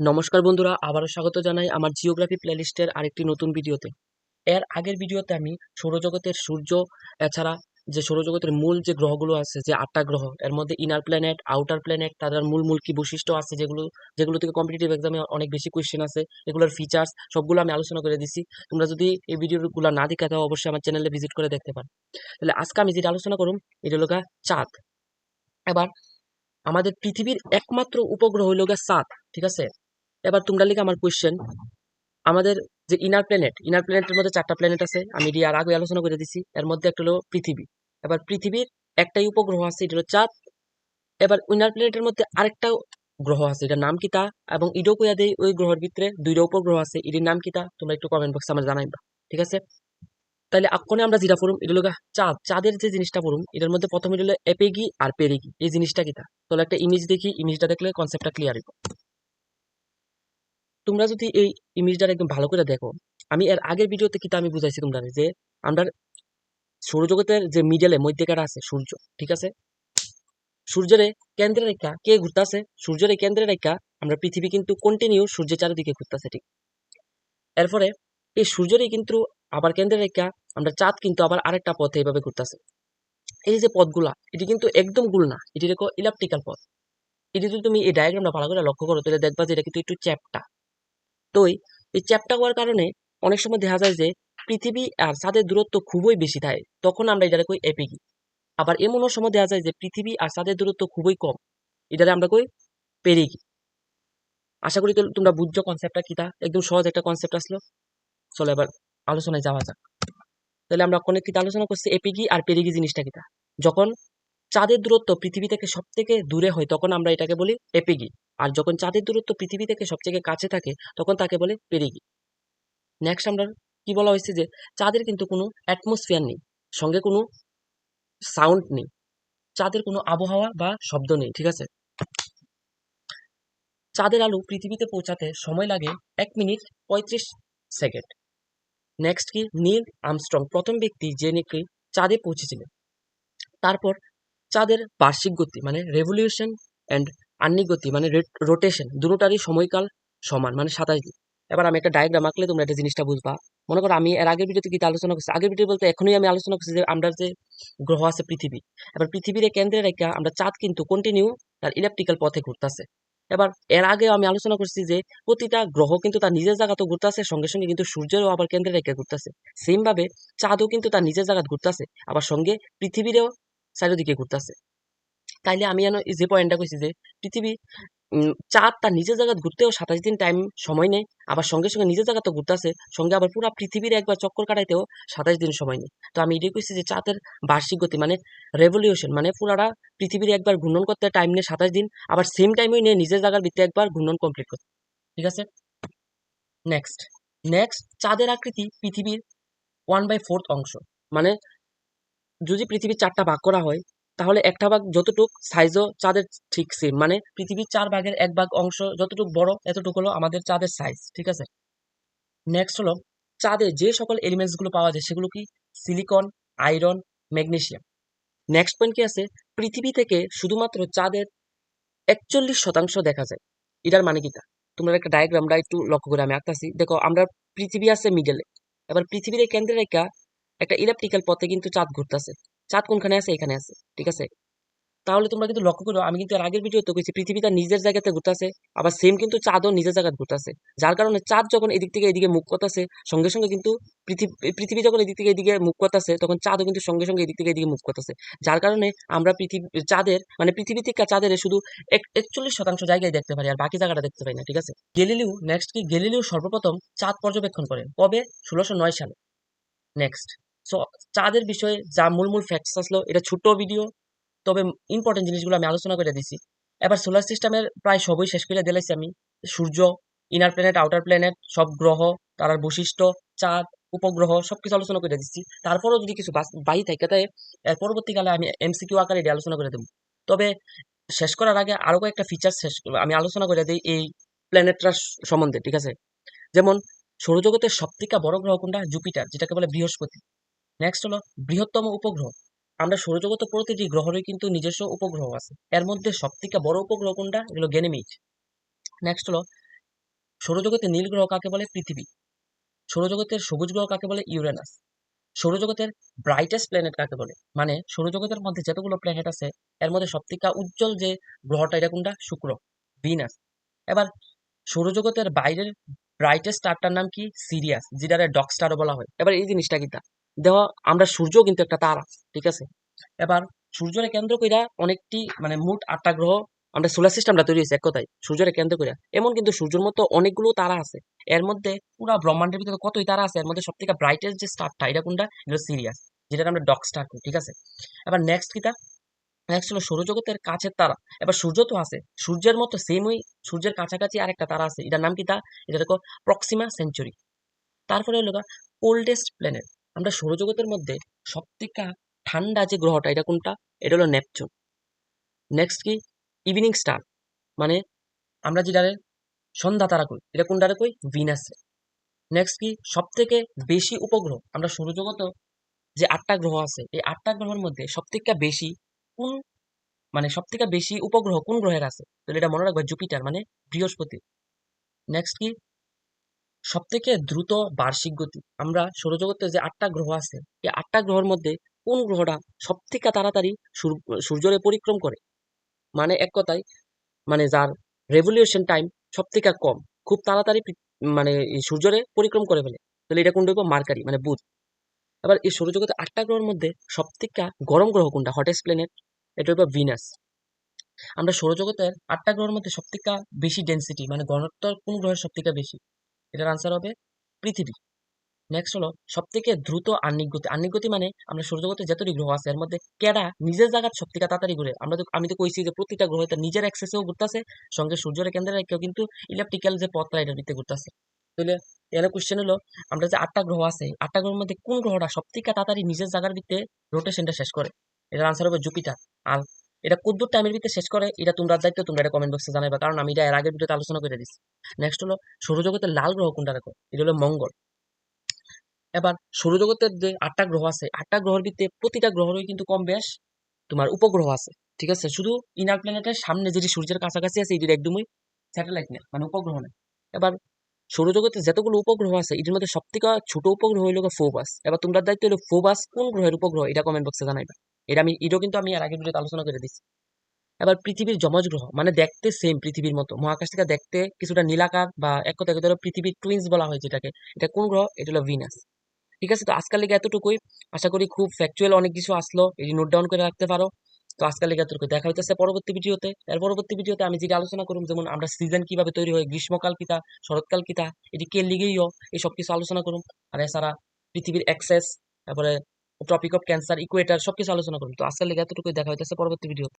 নমস্কার বন্ধুরা, আবারও স্বাগত জানাই আমার জিওগ্রাফি প্লেলিস্টের আরেকটি নতুন ভিডিওতে। এর আগের ভিডিওতে আমি সৌরজগতের সূর্য, এছাড়া যে সৌরজগতের মূল যে গ্রহগুলো আছে, যে আটটা গ্রহ, এর মধ্যে ইনার প্ল্যানেট আউটার প্ল্যানেট তাদের মূল মূল কি বৈশিষ্ট্য আছে যেগুলো যেগুলো থেকে কম্পিটিটিভ এক্সামে অনেক বেশি কোয়েশ্চেন আছে, এগুলোর ফিচার্স সবগুলো আমি আলোচনা করে দিছি। তোমরা যদি এই ভিডিওগুলো না দেখে থাকো, অবশ্যই আমার চ্যানেলে ভিজিট করে দেখতে পারো। তাহলে আজকে আমি যেটা আলোচনা করুম, এটা হলো চাঁদ। এবার আমাদের পৃথিবীর একমাত্র উপগ্রহ হইল গা চাঁদ, ঠিক আছে? এবার তোমরা লিখে আমার কোয়েশ্চেন আমাদের যে ইনার প্ল্যানেট ইনার প্ল্যানেটের মধ্যে চারটা প্ল্যানেট আছে, আমি এটি আর আগে আলোচনা করে দিছি। এর মধ্যে একটা হলো পৃথিবী। এবার পৃথিবীর একটাই উপগ্রহ আছে, এটা হলো চাঁদ। এবার ইনার প্ল্যানেটের মধ্যে আরেকটা গ্রহ আছে, এটার নাম কিতা এবং ইডো কইয়া দেই, ওই গ্রহের ভিতরে দুইটা উপগ্রহ আছে, এটির নাম কিতা তোমরা একটু কমেন্ট বক্সে আমার জানাইবা, ঠিক আছে? তাহলে আক্ষণে আমরা যেটা পড়ুম, এটা হলো চাঁদ। চাঁদের যে জিনিসটা পড়ুম, এটার মধ্যে প্রথমে হলো এপেগি আর পেরেগি এই জিনিসটা কি তা? তাহলে একটা ইমেজ দেখি ইমেজটা দেখলে কনসেপ্টটা ক্লিয়ার হইব। তোমরা যদি এই ইমেজটা একদম ভালো করে দেখো, আমি এর আগের ভিডিওতে কিন্তু আমি বুঝাইছি তোমরা যে আমরা সৌরজগতের যে মিডলে মধ্যেকার আছে সূর্য, ঠিক আছে? সূর্যের কেন্দ্রে রেখা কে ঘুরতেছে? সূর্যের কেন্দ্রে রেখা আমরা পৃথিবী কিন্তু কন্টিনিউ সূর্যের চারিদিকে ঘুরতেছে, ঠিক। এরপরে এই সূর্যেরই কিন্তু আবার কেন্দ্রে রেখা, আমরা চাঁদ কিন্তু আবার আরেকটা পথে এইভাবে ঘুরতেছে। এই যে পথগুলা, এটি কিন্তু একদম গুল না, এটি রেখো ইলেকট্রিক্যাল পথ। এটি যদি তুমি এই ডায়াগ্রামটা ভালো করে লক্ষ্য করো, তাহলে দেখবা যে এটা কিন্তু একটু চ্যাপটা। তো এই চ্যাপটা হওয়ার কারণে অনেক সময় দেখা যায় যে পৃথিবী আর চাঁদের দূরত্ব খুবই বেশি থাকে। তখন আমরা এটারে কই এপিগি আবার এমনও সময় দেখা যায় যে পৃথিবী আর চাঁদের দূরত্ব খুবই কম। এটারে আমরা কই পেরিগি আশা করি তো তোমরা বুঝছ কনসেপ্টটা কিতা একদম সহজ একটা কনসেপ্ট আসলো। চলো এবার আলোচনায় যাওয়া যাক। তাহলে আমরা অনেক কিতা আলোচনা করছি এপিগি আর পেরিগি জিনিসটা কিতা যখন চাঁদের দূরত্ব পৃথিবী থেকে সব থেকে দূরে হয়, তখন আমরা এটাকে বলি এপিগি। আর যখন চাঁদের দূরত্ব পৃথিবী থেকে সবথেকে কাছে থাকে, তখন তাকে বলে পেরিগি। নেক্সট আমরা কি বলা হয়েছে যে, চাঁদের কিন্তু কোনো অ্যাটমসফিয়ার নেই, সঙ্গে কোনো সাউন্ড নেই, চাঁদের কোনো আবহাওয়া বা শব্দ নেই, ঠিক আছে? চাঁদের আলো পৃথিবীতে পৌঁছাতে সময় লাগে এক মিনিট পঁয়ত্রিশ সেকেন্ড। নেক্সট কি নীল আমস্ট্রং প্রথম ব্যক্তি যে নাকি চাঁদে পৌঁছেছিলেন। তারপর চাঁদের বার্ষিক গতি মানে রেভলিউশন অ্যান্ড আন্নিক গতি মানে রোটেশন দুটোটারই সময়কাল সমান মানে সাতাশ দিন। এবার আমি একটা ডায়াগ্রাম আঁকলে তোমরা একটা জিনিসটা বুঝবা। মনে করো আমি এর আগের ভিডিওতে কি আলোচনা করছি, আগের ভিডিও বলতে এখনই আমি আলোচনা করছি যে আমরা যে গ্রহ আছে পৃথিবী, এবার পৃথিবীর কেন্দ্রে রেখে আমরা চাঁদ কিন্তু কন্টিনিউ তার ইলেকট্রিক্যাল পথে ঘুরতেছে। এবার এর আগে আমি আলোচনা করছি যে প্রতিটা গ্রহ কিন্তু তার নিজের জায়গা তো ঘুরতেছে, সঙ্গে সঙ্গে কিন্তু সূর্যেরও আবার কেন্দ্রে রেখে ঘুরতেছে। সেম ভাবে চাঁদও কিন্তু তার নিজের জায়গা ঘুরতেছে, আবার সঙ্গে পৃথিবীরও চারিদিকে ঘুরতেছে তাইলে আমি যেন যে পয়েন্টটা কইছি যে পৃথিবী চাঁদ তার নিজের জায়গা ঘুরতেও সাতাশ দিন টাইম সময় নেই, আবার সঙ্গে সঙ্গে নিজের জায়গা তো ঘুরতেছে সঙ্গে আবার পুরো পৃথিবীর একবার চক্কর কাটাইতেও সাতাশ দিন সময় নেই। তো আমি এটাই কইছি যে চাঁদের বার্ষিক গতি মানে রেভলিউশন মানে পুরাটা পৃথিবীর একবার ঘূর্ণন করতে টাইম নেই সাতাশ দিন, আবার সেম টাইমই নিয়ে নিজের জায়গার ভিত্তি একবার ঘূর্ণন কমপ্লিট করতে। ঠিক আছে? নেক্সট নেক্সট চাঁদের আকৃতি পৃথিবীর ওয়ান বাই ফোর্থ অংশ মানে যদি পৃথিবীর চারটা ভাগ করা হয়, তাহলে একটা ভাগ যতটুক সাইজও চাঁদের ঠিক সেম মানে পৃথিবীর চার ভাগের এক ভাগ অংশ যতটুকু বড়, এতটুকু হলো আমাদের চাঁদের সাইজ ঠিক আছে? নেক্সট হলো, চাঁদে যে সকল এলিমেন্টসগুলো পাওয়া যায়, সেগুলো কি? Silicon iron magnesium next point কি আছে? পৃথিবী থেকে শুধুমাত্র চাঁদের একচল্লিশ শতাংশ দেখা যায়। এটার মানে কিটা তোমরা একটা ডায়াগ্রামটা একটু লক্ষ্য করে আমি আঁকতেছি। দেখো, আমরা পৃথিবী আছে মিডেলে এবার পৃথিবীর কেন্দ্রে রেখা একটা ইলেকট্রিক্যাল পথে কিন্তু চাঁদ ঘুরতেছে। চাঁদ কোনখানে আছে? এখানে আছে, ঠিক আছে? তাহলে তোমরা কিন্তু লক্ষ্য করো, আমি কিন্তু এর আগের ভিডিওতে কইছি, পৃথিবী তার নিজের জায়গাতে ঘুরতেছে, আবার সেম কিন্তু চাঁদও নিজের জায়গায় ঘুরতেছে। যার কারণে চাঁদ যখন এদিক থেকে এদিকে মুখ করতেছে, সঙ্গে সঙ্গে কিন্তু পৃথিবী পৃথিবী যখন এদিক থেকে এদিকে মুখ করতেছে, তখন চাঁদও কিন্তু সঙ্গে সঙ্গে এদিক থেকে এদিকে মুখ করতেছে। যার কারণে আমরা পৃথিবী, চাঁদের মানে পৃথিবী থেকে চাঁদের শুধু একচল্লিশ শতাংশ জায়গায় দেখতে পারি, আর বাকি জায়গাটা দেখতে পাই না, ঠিক আছে? গেলিলিউ নেক্সট কি? গেলিলিউ সর্বপ্রথম চাঁদ পর্যবেক্ষণ করেন। কবে? ষোলোশো নয় সালে। নেক্সট সো চাঁদের বিষয়ে যা মূল মূল ফ্যাক্টস আসলো, এটা ছোট্ট ভিডিও তবে ইম্পর্টেন্ট জিনিসগুলো আমি আলোচনা করে দিছি। এবার সোলার সিস্টেমের প্রায় সবই শেষ করে দিলাইছি আমি। সূর্য ইনার প্ল্যানেট আউটার প্ল্যানেট সব গ্রহ তার বৈশিষ্ট্য, চাঁদ, উপগ্রহ, সবকিছু আলোচনা করে দিচ্ছি তারপরেও যদি কিছু বাহি থাকে, তাই পরবর্তীকালে আমি এমসিকিউ আকারে এটি আলোচনা করে দেবো। তবে শেষ করার আগে আরও কয়েকটা ফিচার শেষ আমি আলোচনা করে দিই এই প্ল্যানেটটার সম্বন্ধে, ঠিক আছে? যেমন সৌরজগতের সবথেকে বড় গ্রহ কোনটা? জুপিটার যেটাকে বলে বৃহস্পতি। নেক্সট হলো বৃহত্তম উপগ্রহ। আমরা সৌরজগতে প্রতিটি গ্রহেরই কিন্তু নিজস্ব উপগ্রহ আছে, এর মধ্যে সবথেকে বড় উপগ্রহ কোনটা? এগুলো গেনেমিড নেক্সট হলো সৌরজগতের নীল গ্রহ কাকে বলে? পৃথিবী। সৌরজগতের সবুজ গ্রহ কাকে বলে? ইউরেনাস সৌরজগতের ব্রাইটেস্ট প্ল্যানেট কাকে বলে? মানে সৌরজগতের মধ্যে যতগুলো প্ল্যানেট আছে, এর মধ্যে সবথেকে উজ্জ্বল যে গ্রহটা এটা কোনটা? শুক্র ভিনাস এবার সৌরজগতের বাইরের ব্রাইটেস্ট স্টারটার নাম কি? সিরিয়াস যেটারে ডক স্টারও বলা হয়। এবার এই জিনিসটা কিতা দেখো আমরা সূর্য কিন্তু একটা তারা, ঠিক আছে? এবার সূর্যরে কেন্দ্র কইরা অনেকটি মানে মোট আটটা গ্রহ, আমরা সোলার সিস্টেমটা তৈরি হয়েছে এক কথায়, সূর্যরে কেন্দ্র কইরা। এমন কিন্তু সূর্যের মতো অনেকগুলো তারা আছে। এর মধ্যে পুরো ব্রহ্মাণ্ডের ভিতরে কতই তারা আছে, এর মধ্যে সব থেকে ব্রাইটেস্ট যে স্টারটা এটা কোনটা? এটা সিরিয়াস যেটা আমরা ডক স্টার ঠিক আছে? এবার নেক্সট কিতা? নেক্সট হলো সৌরজগতের কাছের তারা। এবার সূর্য তো আছে, সূর্যের মতো সেমই সূর্যের কাছাকাছি আরেকটা তারা আছে। এটার নাম কি তা এটা দেখো প্রক্সিমা সেঞ্চুরি তারপরে হলো কোল্ডেস্ট প্ল্যানেট আমরা সৌরজগতের মধ্যে সবথেকে ঠান্ডা যে গ্রহটা, এটা কোনটা? এটা হলো নেপচুন। নেক্সট কি? ইভিনিং স্টার মানে আমরা যেটারে সন্ধ্যা তারা কই, এটা কোনটারে কই? ভিনাস নেক্সট কি? সব থেকে বেশি উপগ্রহ, আমরা সৌরজগত যে আটটা গ্রহ আছে, এই আটটা গ্রহের মধ্যে সব থেকে বেশি কোন মানে সব থেকে বেশি উপগ্রহ কোন গ্রহের আছে? তাহলে এটা মনে রাখবে জুপিটার মানে বৃহস্পতি। নেক্সট কি? সব থেকে দ্রুত বার্ষিক গতি। আমরা সৌরজগতের যে আটটা গ্রহ আছে, এই আটটা গ্রহের মধ্যে কোন গ্রহটা সব থেকে তাড়াতাড়ি সূর্যরে পরিক্রম করে? মানে এক কথায় মানে যার রেভলিউশন টাইম সব থেকে কম, খুব তাড়াতাড়ি মানে সূর্যরে পরিক্রম করে ফেলে। তাহলে এটা কোনটা মার্কারি মানে বুধ। এবার এই সৌরজগতের আটটা গ্রহের মধ্যে সব থেকে গরম গ্রহ কোনটা? হটেস্ট প্ল্যানেট এটা হলো ভিনাস আমরা সৌরজগতের আটটা গ্রহের মধ্যে সব থেকে বেশি ডেন্সিটি মানে ঘনত্ব কোন গ্রহের সব থেকে বেশি? এটার আনসার হবে পৃথিবী। নেক্সট হলো সব থেকে দ্রুত আর্নিক গতি। আর্নিক গতি মানে আমরা সৌরজগতে যতটি গ্রহ আছে, এর মধ্যে কেডা নিজের জায়গা সব থেকে তাড়াতাড়ি ঘুরে। আমরা তো আমি তো কইছি যে প্রতিটা গ্রহ তার নিজের অ্যাক্সেসেও ঘুরতেছে, সঙ্গে সূর্যের কেন্দ্রে কেউ কিন্তু ইলেকট্রিক্যাল যে পথটা এটার ভিতরে ঘুরতেছে। তাহলে এর কোশ্চেন হলো, আমরা যে আটটা গ্রহ আছে, আটটা গ্রহের মধ্যে কোন গ্রহটা সব থেকে তাড়াতাড়ি নিজের জায়গার ভিতরে রোটেশনটা শেষ করে? এটার আনসার হবে জুপিটার আর এটা কদ্দুর টাইমের ভিতরে শেষ করে, এটা তোমরা দায়িত্ব তোমরা এটা কমেন্ট বক্সে জানাবে কারণ আমি এটা এর আগের ভিডিওতে আলোচনা করে দিচ্ছি নেক্সট হলো, সৌরজগতের লাল গ্রহ কোনটা রাখো এটা হলো মঙ্গল। এবার সৌরজগতের যে আটটা গ্রহ আছে, আটটা গ্রহের ভিত্তিতে প্রতিটা গ্রহেরই কিন্তু কম বেশ তোমার উপগ্রহ আছে, ঠিক আছে? শুধু ইনার প্ল্যানেটের সামনে যেটি সূর্যের কাছাকাছি আছে, এটির একদমই স্যাটেলাইট নেই মানে উপগ্রহ নেই। এবার সৌরজগতে যতগুলো উপগ্রহ আছে, এটির মধ্যে সব থেকে ছোট উপগ্রহ হইল ফোবাস। এবার তোমরা দায়িত্ব হলো, ফোবাস কোন গ্রহের উপগ্রহ? এটা কমেন্ট বক্সে জানাইবা। এটা আমি, এটাও কিন্তু আমি এর আগে ভিডিওতে আলোচনা করে দিচ্ছি এবার পৃথিবীর যমজ গ্রহ মানে দেখতে সেম পৃথিবীর মতো। মহাকাশ থেকে দেখতে কিছুটা নীলাকার বা এক কথা ধরো পৃথিবীর টুইন্স বলা হয় যেটাকে। এটা কোন গ্রহ? এটা হলো ভিনাস ঠিক আছে? তো আজকাল লেগে এতটুকুই। আশা করি খুব ফ্যাকচুয়াল অনেক কিছু আসলো। এটি নোট ডাউন করে রাখতে পারো। তো আজকাল লেগে এতটুকু দেখা হইতেছে পরবর্তী ভিডিওতে এর পরবর্তী ভিডিওতে আমি যেটা আলোচনা করুন যেমন আমরা সিজন কীভাবে তৈরি হয়, গ্রীষ্মকাল কিতা, শরৎকাল কিতা, এটি কে লিগেইও, এই সব কিছু আলোচনা করুন আর এছাড়া পৃথিবীর অ্যাক্সেস তারপরে টপিক অফ ক্যান্সার ইকুয়েটার সবকিছু আলোচনা করব। তো আজকাল লেগে এতটুকুই, দেখা হইতেছে পরবর্তী ভিডিও